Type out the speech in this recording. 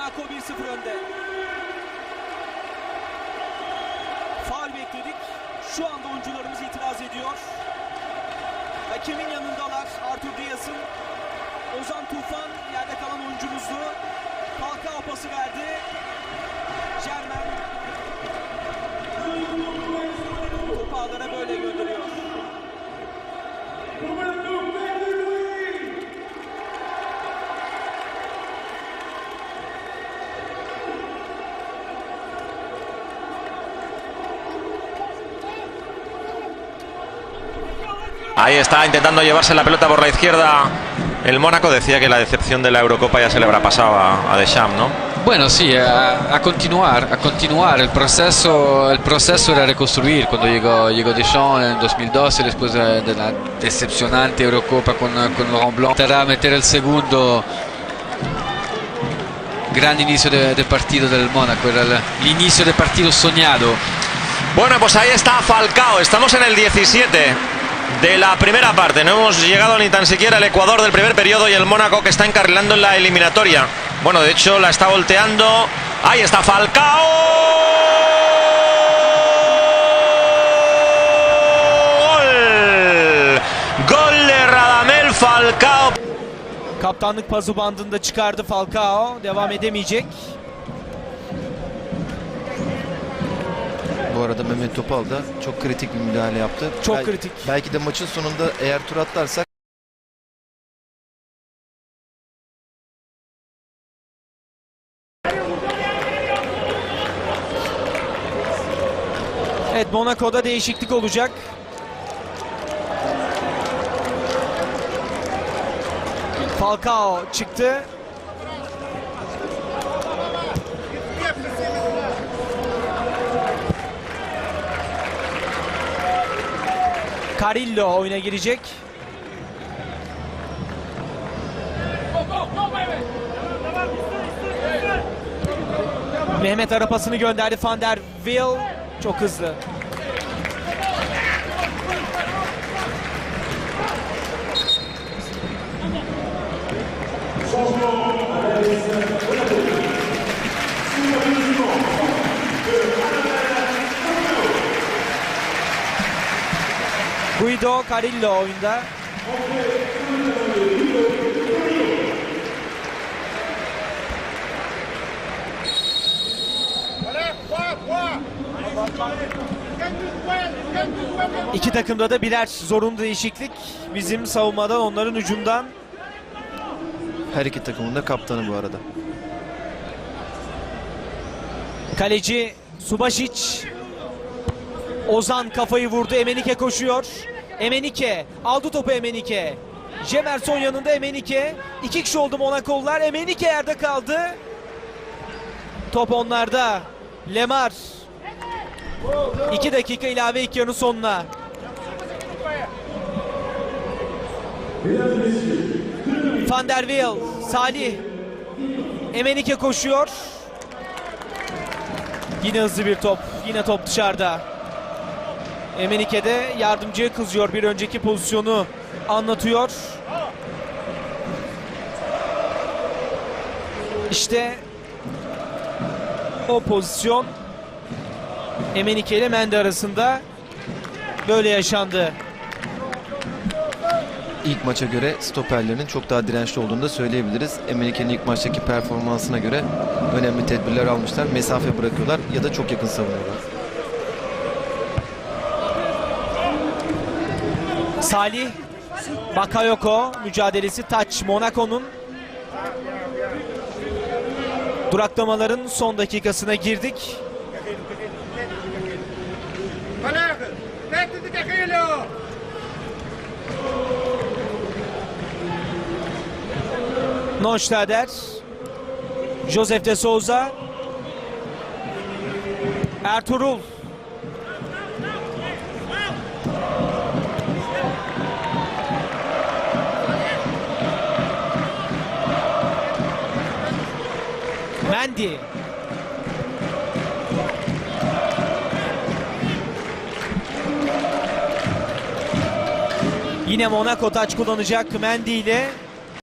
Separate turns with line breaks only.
Monaco 1-0 önde. Faul bekledik. Şu anda oyuncularımız itiraz ediyor. Hakemin yanındalar. Arthur Diaz'ın Ozan Tufan yerde kalan oyuncumuzdu. Falcao pası verdi.
Ahí está intentando llevarse la pelota por la izquierda. El Mónaco decía que la decepción de la Eurocopa ya se le habrá pasado a, a Deschamps, ¿no?
Bueno, sí, a, a continuar, a continuar. El proceso, el proceso era reconstruir cuando llegó, llegó Deschamps en 2012, después de, de la decepcionante Eurocopa con, con Laurent Blanc. Intentará meter el segundo gran inicio de, de partido del Mónaco, era el, el inicio de partido soñado.
Bueno, pues ahí está Falcao. Estamos en el 17 de la primera parte. No hemos llegado ni tan siquiera al Ecuador del primer periodo y el Mónaco que está encarrilando en la eliminatoria. Bueno, de hecho la está volteando. Ahí está Falcao. Gol. Gol de Radamel Falcao.
Kaptanlık pazı bandında çıkardı Falcao. Devam edemeyecek.
Bu arada Mehmet Topal da çok kritik bir müdahale yaptı.
Çok
Bel-
kritik.
Belki de maçın sonunda eğer tur atlarsak
Evet Monaco'da değişiklik olacak. Falcao çıktı. Carillo oyuna girecek. Mehmet arapasını gönderdi Van der Wiel. Çok hızlı. Guido Carillo oyunda. İki takımda da birer zorunlu değişiklik. Bizim savunmadan onların hücumdan.
her iki takımın da kaptanı bu arada.
Kaleci Subasic. Ozan kafayı vurdu. Emenike koşuyor. Emenike aldı topu Emenike. Jemerson yanında Emenike. İki kişi oldu Monakollar. Emenike yerde kaldı. Top onlarda. Lemar. İki dakika ilave ilk yarının sonuna. Van der Wiel, Salih. Emenike koşuyor. Yine hızlı bir top. Yine top dışarıda. Emenike de yardımcıya kızıyor. Bir önceki pozisyonu anlatıyor. İşte o pozisyon Emenike ile Mende arasında böyle yaşandı.
İlk maça göre stoperlerinin çok daha dirençli olduğunu da söyleyebiliriz. Emenike'nin ilk maçtaki performansına göre önemli tedbirler almışlar. Mesafe bırakıyorlar ya da çok yakın savunuyorlar.
Salih Bakayoko mücadelesi taç Monaco'nun duraklamaların son dakikasına girdik. Neustadter Joseph de Souza Ertuğrul Mendy Yine Monaco taç kullanacak Mendy ile